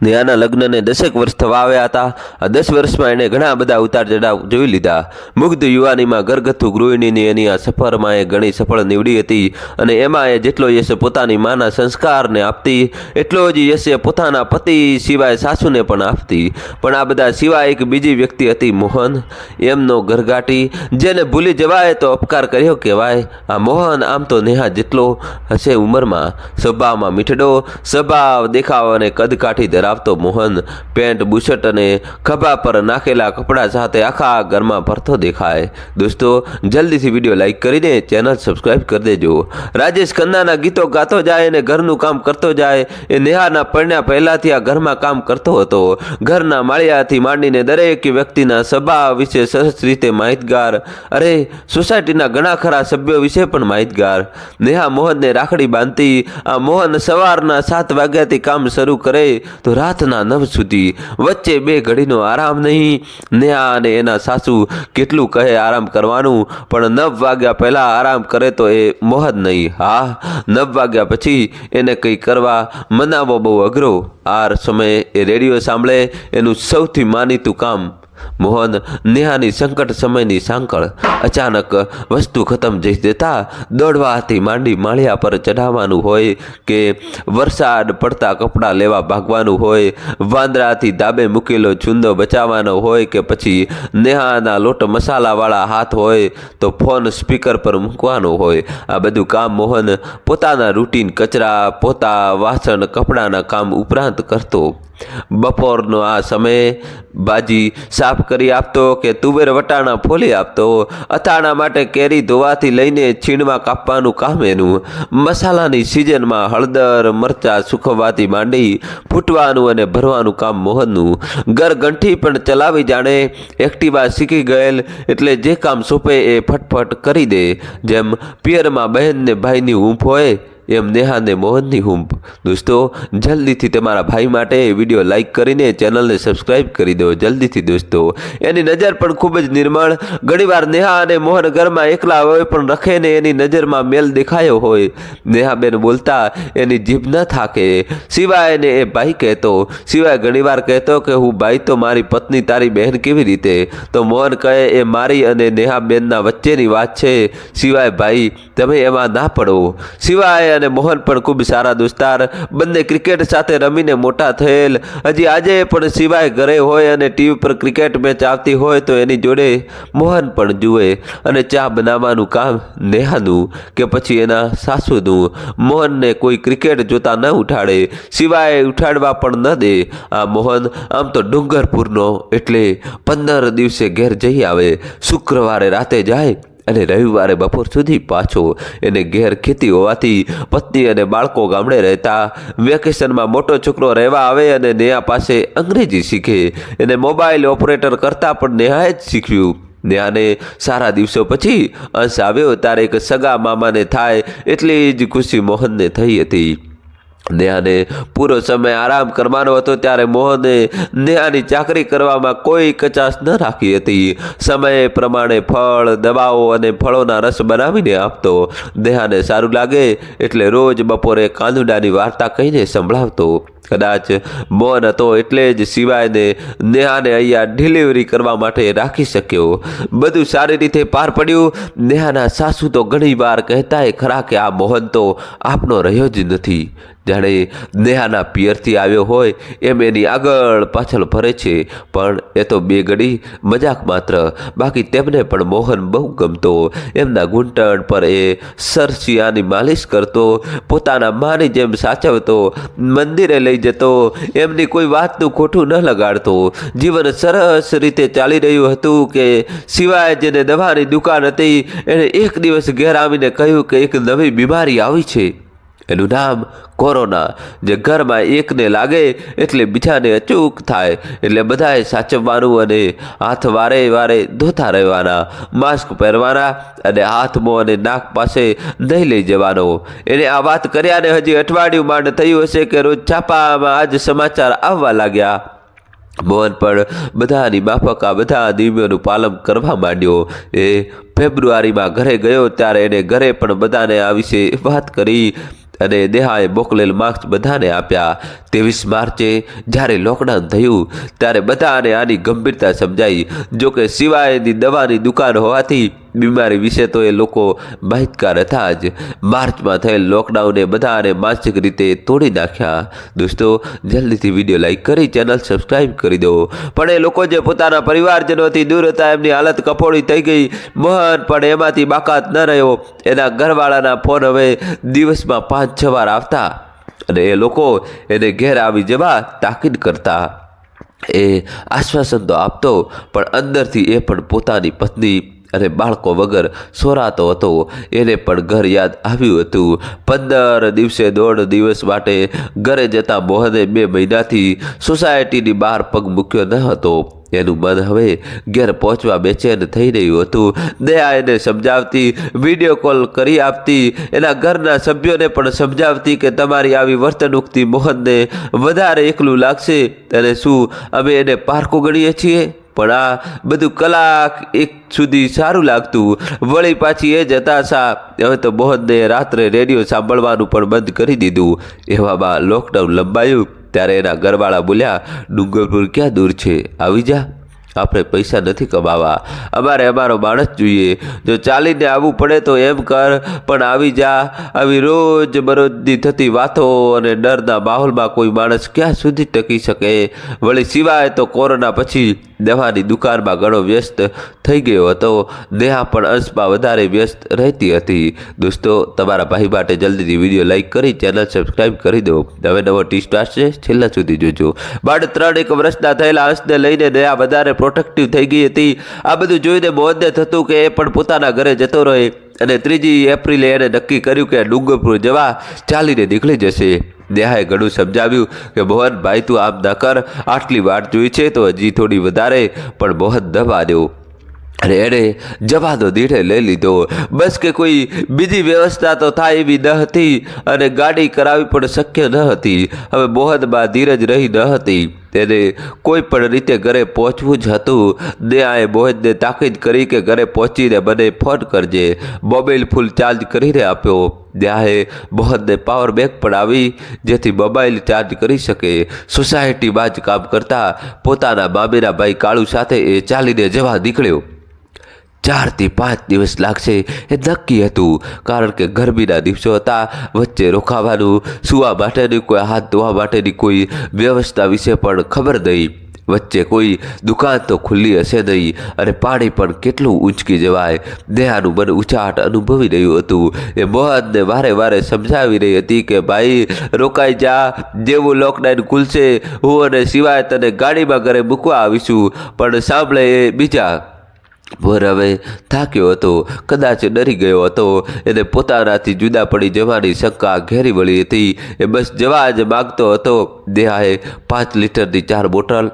નેહાના લગ્નને દસેક વર્ષ થવા આવ્યા હતા. આ દસ વર્ષમાં એણે ઘણા બધા ઉતાર ચઢાવ જોઈ લીધા. મુગ્ધ યુવાનીમાં ઘરગથ્થુ ગૃહિણીની એની આ સફરમાં એ ઘણી સફળ નીવડી હતી અને એમાં એ જેટલો યશ પોતાની માના સંસ્કારને આપતી, એટલો જ યશ એ પોતાના પતિ સિવાય સાસુને પણ આપતી. પણ આ બધા સિવાય એક બીજી વ્યક્તિ હતી મોહન. એમનો ઘરઘાટી જેને ભૂલી જવાય તો અપકાર કર્યો કહેવાય. આ મોહન આમ તો નેહા જેટલો હશે ઉંમરમાં. સ્વભાવમાં મીઠડો સ્વભાવ દેખાવ અને કદ કાઠી ધરાવતો મોહન પેન્ટ, બુશર્ટ અને ખભા પર નાખેલા કપડાં સાથે આખા ઘરમાં ભરતો દેખાય. દોસ્તો, જલ્દીથી વીડિયો લાઈક કરીને ચેનલ સબસ્ક્રાઈબ કરી દેજો. રાજેશ ખન્નાના ગીતો ગાતો જાય અને ઘરનું કામ કરતો જાય એ નેહાના પરણ્યા પહેલાંથી આ ઘરમાં કામ કરતો હતો. ઘરના માળિયાથી માંડીને દરેક વ્યક્તિના સ્વભાવ વિશે સરસ રીતે માહિતગાર. અરે, સોસાયટીના ઘણા ખરા સભ્યો વિશે પણ માહિતગાર. નેહા મોહનને રાખડી બાંધતી, આ મોહન સવારના સાત વાગ્યાથી કામ શરૂ કરે તો રાતના નવ સુધી વચ્ચે બે ઘડીનો આરામ નહીં. નેહા અને એના સાસુ કેટલું કહે આરામ કરવાનું, પણ નવ વાગ્યા પહેલાં આરામ કરે તો એ મોહદ નહીં. હા, નવ વાગ્યા પછી એને કંઈ કરવા મનાવો બહુ અઘરો. આ સમયે એ રેડિયો સાંભળે, એનું સૌથી માનીતું કામ મોહન નેહાની સંકટ સમયની સાંકળ અચાનક વસ્તુ ખતમ જઈ દેતા દોડવાથી માંડી માળિયા પર ચઢાવવાનું હોય કે વરસાદ પડતા કપડાં લેવા ભાગવાનું હોય, વાંદરાથી દાબે મૂકેલો ચુંદો બચાવવાનો હોય કે પછી નેહાના લોટ મસાલાવાળા હાથ હોય તો ફોન સ્પીકર પર મૂકવાનો હોય. આ બધું કામ મોહન પોતાના રૂટીન કચરા, પોતા વાસણ, કપડાના કામ ઉપરાંત કરતો. બપોરનો આ સમયે બાજી સાફ કરી આપતો કે તુવેર વટાણા ફોલી આપતો. અથાણા માટે કેરી ધોવાથી લઈને છીણમાં કાપવાનું કામ એનું. મસાલાની સિઝનમાં હળદર, મરચાં સુકવવાથી માંડી, ફૂટવાનું અને ભરવાનું કામ મોહનનું. ઘરગંઠી પણ ચલાવી જાણે, એક્ટિવા શીખી ગયેલ, એટલે જે કામ સોંપે એ ફટફટ કરી દે. જેમ પિયરમાં બહેનને ભાઈની ઊંફ હોય એમ નેહાને મોહનની હુંપ દોસ્તો, જલ્દીથી તમારા ભાઈ માટે વીડિયો લાઈક કરીને ચેનલને સબસ્ક્રાઈબ કરી દો જલ્દીથી દોસ્તો. એની નજર પણ ખૂબ જ નિર્મળ. ઘણીવાર નેહા અને મોહન ઘરમાં એકલા હોય પણ રખે ને એની નજરમાં મેલ દેખાયો હોય. નેહાબેન બોલતા, એની જીભ ન થાકે. સિવાય એને એ ભાઈ કહેતો, સિવાય ઘણીવાર કહેતો કે હું ભાઈ તો મારી પત્ની તારી બહેન કેવી રીતે? તો મોહન કહે, એ મારી અને નેહાબેનના વચ્ચેની વાત છે. સિવાય ભાઈ, તમે એમાં ના પડો. સિવાય અને મોહન પણ ખૂબ સારા દોસ્તાર. બંને ક્રિકેટ સાથે રમીને મોટા થયેલ. હજી આજે પણ સિવાય ઘરે હોય અને ટીવી પર ક્રિકેટ મેચ આવતી હોય તો એની જોડે મોહન પણ જુએ અને ચા બનાવવાનું કામ નેહાનું કે પછી એના સાસુનું. મોહનને કોઈ ક્રિકેટ જોતા ન ઉઠાડે, સિવાય ઉઠાડવા પણ ન દે. આ મોહન આમ તો ડુંગરપુરનો એટલે પંદર દિવસે ઘેર જઈ આવે. શુક્રવારે રાતે જાય અને રવિવારે બપોર સુધી પાછો એને ઘેર ખેતી હોવાથી પત્ની અને બાળકો ગામડે રહેતા વેકેશનમાં મોટો છોકરો રહેવા આવે અને નેહા પાસે અંગ્રેજી શીખે. એને મોબાઈલ ઓપરેટર કરતાં પણ નેહાએ જ શીખ્યું. નેહાને સારા દિવસો પછી અંશ આવ્યો. ત્યારે એક સગા મામાને થાય એટલી જ ખુશી મોહનને થઈ હતી. નેહાને પૂરો સમય આરામ કરવાનો હતો ત્યારે મોહને નેહાની ચાકરી કરવામાં કોઈ કચાશ ન રાખી હતી. સમય પ્રમાણે ફળ, દવાઓ અને ફળોના રસ બનાવીને આપતો. નેહાને સારું લાગે એટલે રોજ બપોરે કાંદુડાની વાર્તા કહીને સંભળાવતો. કદાચ મોહન હતો એટલે જ સિવાયને નેહાને અહીંયા ડિલિવરી કરવા માટે રાખી શક્યો. બધું સારી રીતે પાર પડ્યું. નેહાના સાસુ તો ઘણી વાર કહેતા એ ખરા કે આ મોહન તો આપનો રહ્યો જ નથી. જાણે નેહાના પિયરથી આવ્યો હોય એમ એની આગળ પાછળ ફરે છે. પણ એ તો બે ઘડી મજાક માત્ર. બાકી તેમને પણ મોહન બહુ ગમતો. એમના ઘૂંટણ પર એ સરસિયાની માલિશ કરતો. પોતાના માની જેમ સાચવતો. મંદિરે લઈ જતો. એમની કોઈ વાતનું ખોટું ન લગાડતો. જીવન સરસ રીતે ચાલી રહ્યું હતું કે સિવાય જેને દવાની દુકાન હતી, એણે એક દિવસ ઘેર આવીને કહ્યું કે એક નવી બીમારી આવી છે. એનું નામ કોરોના. જે ઘરમાં એકને લાગે એટલે બીજાને અચૂક થાય. એટલે બધાએ સાચવવાનું અને હાથ વારે વારે ધોતા રહેવાના. માસ્ક પહેરવાના અને હાથ, મોં અને નાક પાસે નહીં લઈ જવાનો. એને આ વાત કર્યાને હજી અઠવાડિયું માંડ થયું હશે કે રોજ છાપામાં આજ સમાચાર આવવા લાગ્યા. મોહન પણ બધાની માફક આ બધા નિયમોનું પાલન કરવા માંડ્યો. એ ફેબ્રુઆરીમાં ઘરે ગયો ત્યારે એને ઘરે પણ બધાને આ વિશે વાત કરી. અને દેહાએ મોકલેલ માર્ક્સ બધાને આપ્યા. ત્રેવીસ માર્ચે જ્યારે લોકડાઉન થયું, ત્યારે બધાને આની ગંભીરતા સમજાઈ. જોકે સિવાયની દવાની દુકાન હોવાથી બીમારી વિશે તો એ લોકો માહિતગાર હતા જ. માર્ચમાં થયેલ લોકડાઉને બધાને માનસિક રીતે તોડી નાખ્યા. દોસ્તો, જલ્દીથી વીડિયો લાઈક કરી, ચેનલ સબસ્ક્રાઈબ કરી દો. પણ એ લોકો જે પોતાના પરિવારજનોથી દૂર હતા, એમની હાલત કફોડી થઈ ગઈ. મહાન, પણ એમાંથી બાકાત ન રહ્યો. એના ઘરવાળાના ફોન હવે દિવસમાં પાંચ, છ વાર આવતા. અને એ લોકો એને ઘેર આવી જવા તાકીદ કરતા. એ આશ્વાસન તો આપતો, પણ અંદરથી એ પણ પોતાની પત્ની અને બાળકો વગર સોરાતો હતો. એને પણ ઘર યાદ આવ્યું હતું. પંદર દિવસે દોઢ દિવસ માટે ઘરે જતા મોહને બે મહિનાથી સોસાયટીની બહાર પગ મૂક્યો ન હતો. એનું મન હવે ઘેર પહોંચવા બેચેન થઈ રહ્યું હતું. દયા એને સમજાવતી વીડિયો કોલ કરી આપતી, એના ઘરના સભ્યોને પણ સમજાવતી કે તમારી આવી વર્તણૂકથી મોહનને વધારે એકલું લાગશે. અને શું, અમે એને પારકું ગણીએ છીએ? પણ આ બધું કલાક એક સુધી સારું લાગતું. વળી પાછી એ જ હતાશા. હવે તો મોહનને રાત્રે રેડિયો સાંભળવાનું પણ બંધ કરી દીધું. એવામાં લોકડાઉન લંબાયું. ત્યારે એના ઘરવાળા બોલ્યા, ડુંગરપુર ક્યાં દૂર છે? આવી જા. આપણે પૈસા નથી કમાવા. અમારે અમારો માણસ જોઈએ. જો ચાલીને આવવું પડે તો એમ કર, પણ આવી જા. આવી રોજ બરોજની થતી વાતો અને ડરના માહોલમાં કોઈ માણસ ક્યાં સુધી ટકી શકે? વળી સિવાય તો કોરોના પછી દવાની દુકાનમાં ઘણો વ્યસ્ત થઈ ગયો હતો. નેહા પણ અંશમાં વધારે વ્યસ્ત રહેતી હતી. દોસ્તો, તમારા ભાઈ માટે જલ્દીથી વીડિયો લાઇક કરી, ચેનલ સબસ્ક્રાઈબ કરી દો. હવે નવો ટી આવશે, છેલ્લા સુધી જોજો. બાળ ત્રણ એક વર્ષના થયેલા અંશને લઈને નેહા વધારે પ્રોટેક્ટિવ થઈ ગઈ હતી. આ બધું જોઈને મોહનને થતું કે એ પણ પોતાના ઘરે જતો રહે. અને ત્રીજી એપ્રિલે એણે નક્કી કર્યું કે ડુંગરપુર જવા ચાલીને નીકળી જશે. નેહાએ ઘણું સમજાવ્યું કે મોહન, ભાઈ, તું આમ ન કર. આટલી વાટ જોઈ છે તો હજી થોડી વધારે, પણ મોહન ન માન્યો અને એણે જવાનો નિર્ણય લઈ લીધો. બસ કે કોઈ બીજી વ્યવસ્થા તો થાય એવી ન હતી અને ગાડી કરાવી પણ શક્ય ન હતી. હવે મોહનમાં ધીરજ રહી ન હતી. તેને કોઈ પણ રીતે ઘરે પહોંચવું જ હતું. દયાએ મોહનને તાકીદ કરી કે ઘરે પહોંચીને મને ફોન કરજે. મોબાઈલ ફૂલ ચાર્જ કરીને આપ્યો. દયાએ મોહનને પાવર બેંક પણ આવી, જેથી મોબાઈલ ચાર્જ કરી શકે. સોસાયટીમાં જ કામ કરતા પોતાના મામીના ભાઈ કાળુ સાથે એ ચાલીને જવા નીકળ્યો. ચારથી પાંચ દિવસ લાગશે એ નક્કી હતું. કારણ કે ગરમીના દિવસો હતા, વચ્ચે રોકાવાનું, સૂવા માટેની કોઈ હાથ ધોવા માટેની કોઈ વ્યવસ્થા વિશે પણ ખબર નહીં. વચ્ચે કોઈ દુકાન તો ખુલ્લી હશે નહીં. અને પાણી પણ કેટલું ઊંચકી જવાય. દેહાનું મન ઉચાટ અનુભવી રહ્યું હતું. એ મોહનને વારે વારે સમજાવી રહી હતી કે, ભાઈ, રોકાઈ જા. જેવું લોકડાઉન ખુલશે, હું અને સિવાય તને ગાડીમાં ઘરે મૂકવા આવીશું. પણ સાંભળે એ બીજા ભોર હવે થાક્યો હતો. કદાચ ડરી ગયો હતો. એને પોતાનાથી જુદા પડી જવાની શંકા ઘેરી વળી હતી. એ બસ જવા જ માગતો હતો. દેહાએ પાંચ લીટરની ચાર બોટલ,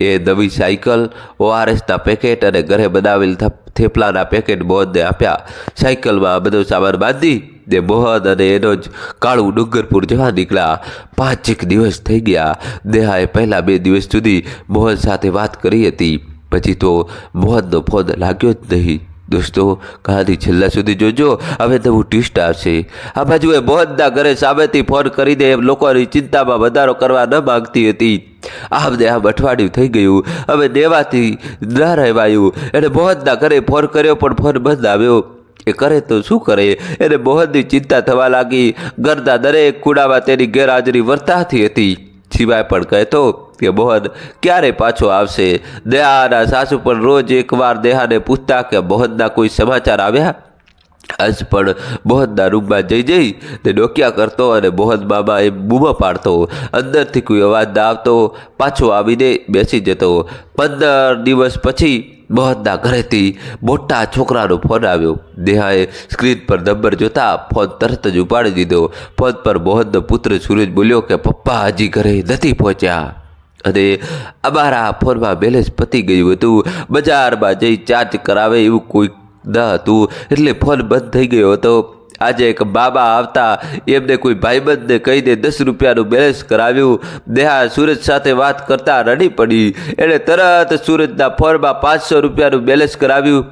એ નવી સાયકલ ઓઆરએસના પેકેટ અને ઘરે બનાવેલ થેપલાના પેકેટ મોહનને આપ્યા. સાયકલમાં બધો સામાન બાંધી ને મોહન અને એનો જ કાળું ડુંગરપુર જવા નીકળ્યા. પાંચેક દિવસ થઈ ગયા. દેહાએ પહેલાં બે દિવસ સુધી મોહન સાથે વાત કરી હતી. પછી તો મોહનનો ફોન લાગ્યો જ નહીં. દોસ્તો કહાની છેલ્લા સુધી જોજો, હવે નવું ટ્વિસ્ટ આવશે. આ બાજુએ મોહનના ઘરે સામેથી ફોન કરીને એમ લોકોની ચિંતામાં વધારો કરવા ન માંગતી હતી. આમને આમ અઠવાડિયું થઈ ગયું. હવે દેવાથી ન રહેવાયું. એણે મોહનના ઘરે ફોન કર્યો, પણ ફોન બંધ આવ્યો. એ કરે તો શું કરે? એને મોહનની ચિંતા થવા લાગી. ઘરના દરેક કુડામાં તેની ગેરહાજરી વર્તાતી હતી. સિવાય પણ કહેતો કે મોહન ક્યારે પાછો આવશે? દેહાના સાસુ પણ રોજ એકવાર દેહાને પૂછતા કે મોહનના કોઈ સમાચાર આવ્યા? આજ પણ મોહનના રૂમમાં જઈ જઈ તે ડોકિયા કરતો અને મોહન મામા એ બૂમો પાડતો. અંદરથી કોઈ અવાજ ના આવતો. પાછો આવીને બેસી જતો. પંદર દિવસ પછી મોહનના ઘરેથી મોટા છોકરાનો ફોન આવ્યો. દેહાએ સ્ક્રીન પર નંબર જોતા ફોન તરત જ ઉપાડી દીધો. ફોન પર મોહનનો પુત્ર સૂરજ બોલ્યો કે, પપ્પા હજી ઘરે નથી પહોંચ્યા. અને અમારા ફોનમાં બેલેન્સ પતી ગયું હતું. બજારમાં જઈ ચાર્જ કરાવે એવું કોઈ ન હતું. એટલે ફોન બંધ થઈ ગયો હતો. આજે એક બાબા આવતા, એમને કોઈ ભાઈબંધને કહીને દસ રૂપિયાનું બેલેન્સ કરાવ્યું. દેહા સુરજ સાથે વાત કરતા રડી પડી. એણે તરત સુરજના ફોનમાં પાંચસો રૂપિયાનું બેલેન્સ કરાવ્યું.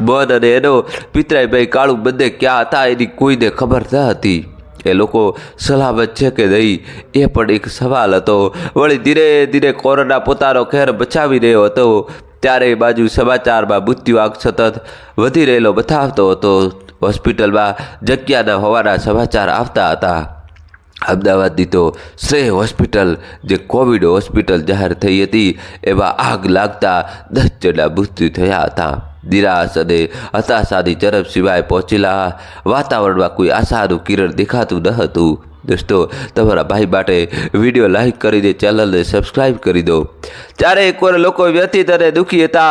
મોહન અને એનો પિતરાઈભાઈ કાળું બંને ક્યાં હતા એની કોઈને ખબર ન હતી. એ લોકો સલામત છે કે નહીં? એ પણ એક સવાલ હતો. વળી ધીરે ધીરે કોરોના પોતાનો ખેર બચાવી રહ્યો હતો. ત્યારે બાજુ સમાચારમાં મૃત્યુ આંક સતત વધી રહેલો બતાવતો હતો. હોસ્પિટલમાં જગ્યાના હોવાના સમાચાર આવતા હતા. અમદાવાદની તો શ્રેય હોસ્પિટલ, જે કોવિડ હોસ્પિટલ જાહેર થઈ હતી, એમાં આગ લાગતા દસ જણા મૃત્યુ થયા હતા. નિરાશ અને ઝડપ સિવાય પહોંચેલા વાતાવરણમાં કોઈ આશાનું કિરણ દેખાતું ન હતું. દોસ્તો તમારા ભાઈ માટે વીડિયો લાઈક કરીને ચેનલને સબસ્ક્રાઈબ કરી દો. ત્યારે એકવાર લોકો વ્યથિત અને દુઃખી હતા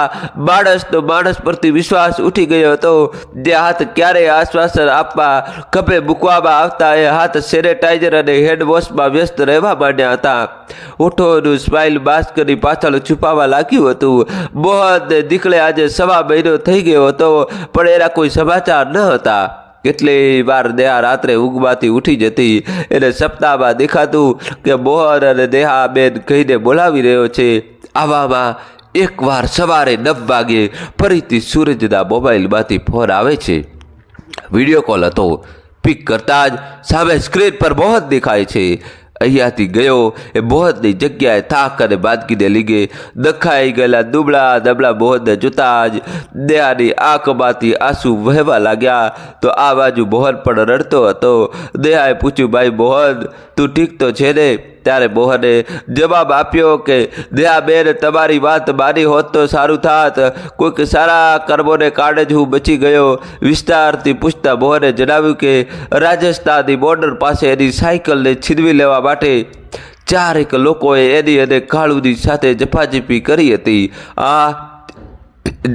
માણસનો માણસ પરથી વિશ્વાસ ઉઠી ગયો હતો. જે હાથ ક્યારેય આશ્વાસન આપવા, ખભે મૂકવામાં આવતા એ હાથ સેનેટાઈઝર અને હેન્ડવોશમાં વ્યસ્ત રહેવા માંડ્યા હતા. ઓઠોનું સ્માઇલ માસ્કની પાછળ છુપાવા લાગ્યું હતું. મોહનને દીકળે આજે સવા મહિનો થઈ ગયો હતો, પણ એના કોઈ સમાચાર ન હતા. કેટલી વાર દેહા રાત્રે ઉગવાથી ઉઠી જતી એને સપ્તાહમાં દેખાતું કે મોહન અને દેહા બેન કહીને બોલાવી રહ્યો છે આવામાં એકવાર સવારે નવ વાગે ફરીથી સૂરજના મોબાઈલમાંથી ફોન આવે છે. વીડિયો કોલ હતો. પિક કરતાં જ સામે સ્ક્રીન પર મોહન દેખાય છે. અહીંયાથી ગયો. એ મોહનની જગ્યાએ થાક અને બાદગીને લીધે દખાઈ ગયેલા દુબળા દબળા મોહનને જોતા જ દયાની આંખમાંથી આંસુ વહેવા લાગ્યા. તો આ બાજુ મોહન પણ રડતો હતો. દયાએ પૂછ્યું, ભાઈ મોહન તું ઠીક તો છે ને? ત્યારે બોહને જવાબ આપ્યો કે દયા બેન, તમારી વાત મારી હોત તો સારું થાત. કોઈક સારા કર્મોને કારણે જ હું બચી ગયો. વિસ્તારથી પૂછતા મોહને જણાવ્યું કે, રાજસ્થાનની બોર્ડર પાસે એની સાયકલને છીનવી લેવા માટે ચારેક લોકોએ એની અને કાળુની સાથે જફાજીપી કરી હતી. આ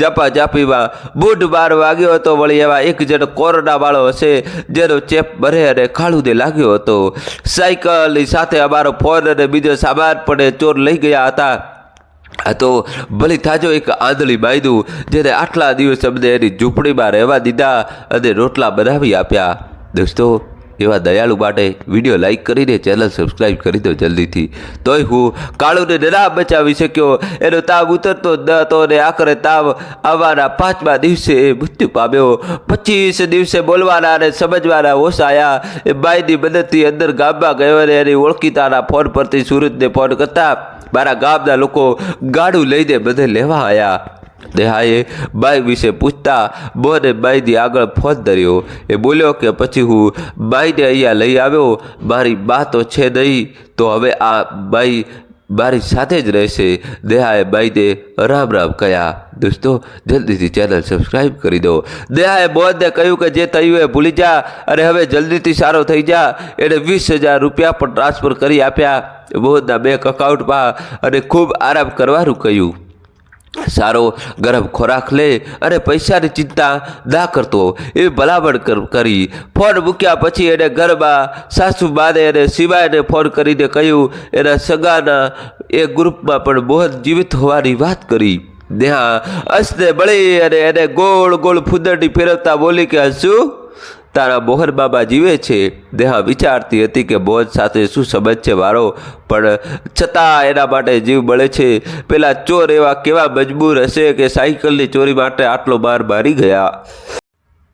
જપા જાપીમાં બુધ બાર વાગ્યો હતો વળી એવા એક જણ કોરોના વાળો હશે, જેનો ચેપ ભરે અને ખાળુદે લાગ્યો હતો. સાયકલની સાથે અમારો ફોન અને બીજો સામાન પણ ચોર લઈ ગયા હતા. તો ભલી થાજો એક આંધળી બાયદું જેને આટલા દિવસ અમને એની ઝૂંપડીમાં રહેવા દીધા અને રોટલા બનાવી આપ્યા. દોસ્તો એવા દયાળુ માટે વીડિયો લાઈક કરીને ચેનલ સબસ્ક્રાઈબ કરી દો જલ્દીથી. તોય હું કાળુને ના બચાવી શક્યો. એનો તાવ ઉતરતો ન હતો અને આખરે તાવ આવવાના પાંચમા દિવસે એ મૃત્યુ પામ્યો. પચીસ દિવસે બોલવાના અને સમજવાના ઓસાયા. એ બાઈની મદદથી અંદર ગામમાં ગયો અને એની ઓળખીતાના ફોન પરથી સુરતને ફોન કરતા મારા ગામના લોકો ગાડું લઈને બધે લેવા આવ્યા દેહાએ બાઈ વિશે પૂછતા બોને બાઈની આગળ ફોન ધર્યો. એ બોલ્યો કે, પછી હું બાઈને અહીંયા લઈ આવ્યો. મારી બા તો છે નહીં, તો હવે આ બાઈ મારી સાથે જ રહેશે. દેહાએ બાઈને રામ રામ કહ્યા દોસ્તો, જલ્દીથી ચેનલ સબસ્ક્રાઈબ કરી દો. દેહાએ બોધને કહ્યું કે, જે થયું એ ભૂલી જા અને હવે જલ્દીથી સારો થઈ જા. એણે વીસ હજાર રૂપિયા પણ ટ્રાન્સફર કરી આપ્યા. બોધના બેંક અકાઉન્ટમાં અને ખૂબ આરામ કરવાનું કહ્યું. સારો ગરમ ખોરાક લે અને પૈસાની ચિંતા ના કરતો એ ભલામણ કરી ફોન મૂક્યા પછી એને ઘરમાં સાસુ બાને અને શિવાયને ફોન કરીને કહ્યું, એના સગાના એ ગ્રુપમાં પણ મોહન જીવિત હોવાની વાત કરી. નેહા અસને બળી અને એને ગોળ ગોળ ફૂદરડી ફેરવતા બોલી કે, હસું તારા મોહન બાબા જીવે છે. દેહા વિચારતી હતી કે બોજ સાથે શું સંબંધ છે વારો પણ છતાં એના માટે જીવ બળે છે. પેલા ચોર એવા કેવા મજબૂર હશે કે સાયકલની ચોરી માટે આટલો માર મારી ગયા.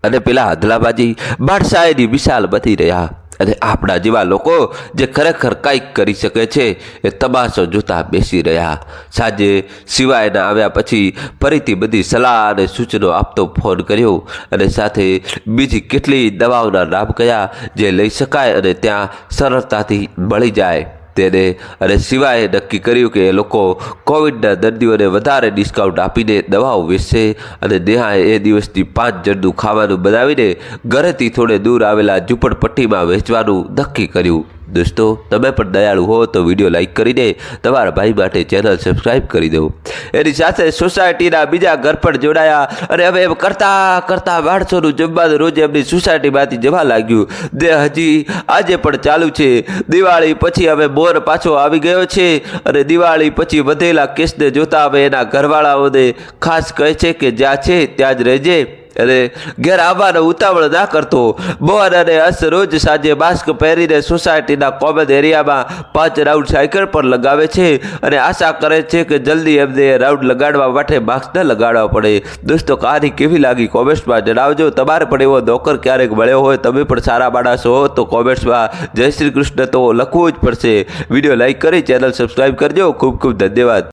અને પેલા હદલાબાજી બાદશાહેની વિશાલ બધી રહ્યા. અને આપણા જેવા લોકો જે ખરેખર કંઈક કરી શકે છે, એ તમાશો જોતા બેસી રહ્યા. સાંજે સિવાયના આવ્યા પછી ફરીથી બધી સલાહ અને સૂચનો આપતો ફોન કર્યો અને સાથે બીજી કેટલી દવાઓના નામ કયા જે લઈ શકાય અને ત્યાં સરળતાથી મળી જાય. તેને અને સિવાય નક્કી કર્યું કે એ લોકો કોવિડના દર્દીઓને વધારે ડિસ્કાઉન્ટ આપીને દવાઓ વેચશે અને નેહાએ એ દિવસથી પાંચ જણનું ખાવાનું બનાવીને ઘરેથી થોડે દૂર આવેલા ઝૂંપડપટ્ટીમાં વેચવાનું નક્કી કર્યું. દોસ્તો, તમે પણ દયાળુ હો તો વીડિયો કરી દે, તમારા ભાઈ માટે ચેનલ સબસ્ક્રાઈબ કરી દો. એની સાથે સોસાયટીના બીજા ઘર પણ જોડાયા અને હવે એમ કરતાં કરતાં માણસોનું જમવાનું રોજ એમની સોસાયટીમાંથી જવા લાગ્યું. જે હજી આજે પણ ચાલુ છે. દિવાળી પછી હવે બોર પાછો આવી ગયો છે અને દિવાળી પછી વધેલા કેસને જોતા હવે એના ઘરવાળાઓને ખાસ કહે છે કે જ્યાં છે ત્યાં જ રહેજે. અને ઘેર આવવાનો ઉતાવળ ના કરતો. બોન અને અસ રોજ સાંજે માસ્ક પહેરીને સોસાયટીના કોમન એરિયામાં પાંચ રાઉન્ડ સાયકલ પર લગાવે છે અને આશા કરે છે કે જલ્દી એમને રાઉન્ડ લગાડવા માટે માસ્ક ન લગાડવા પડે. દોસ્તો કહાની કેવી લાગી કોમેન્ટ્સમાં જણાવજો. તમારે પણ એવો નોકર ક્યારેક મળ્યો હોય, તમે પણ સારા માણસ હો, તો કોમેન્ટ્સમાં જય શ્રી કૃષ્ણ તો લખવું જ પડશે. વીડિયો લાઈક કરી ચેનલ સબસ્ક્રાઈબ કરજો. ખૂબ ખૂબ ધન્યવાદ.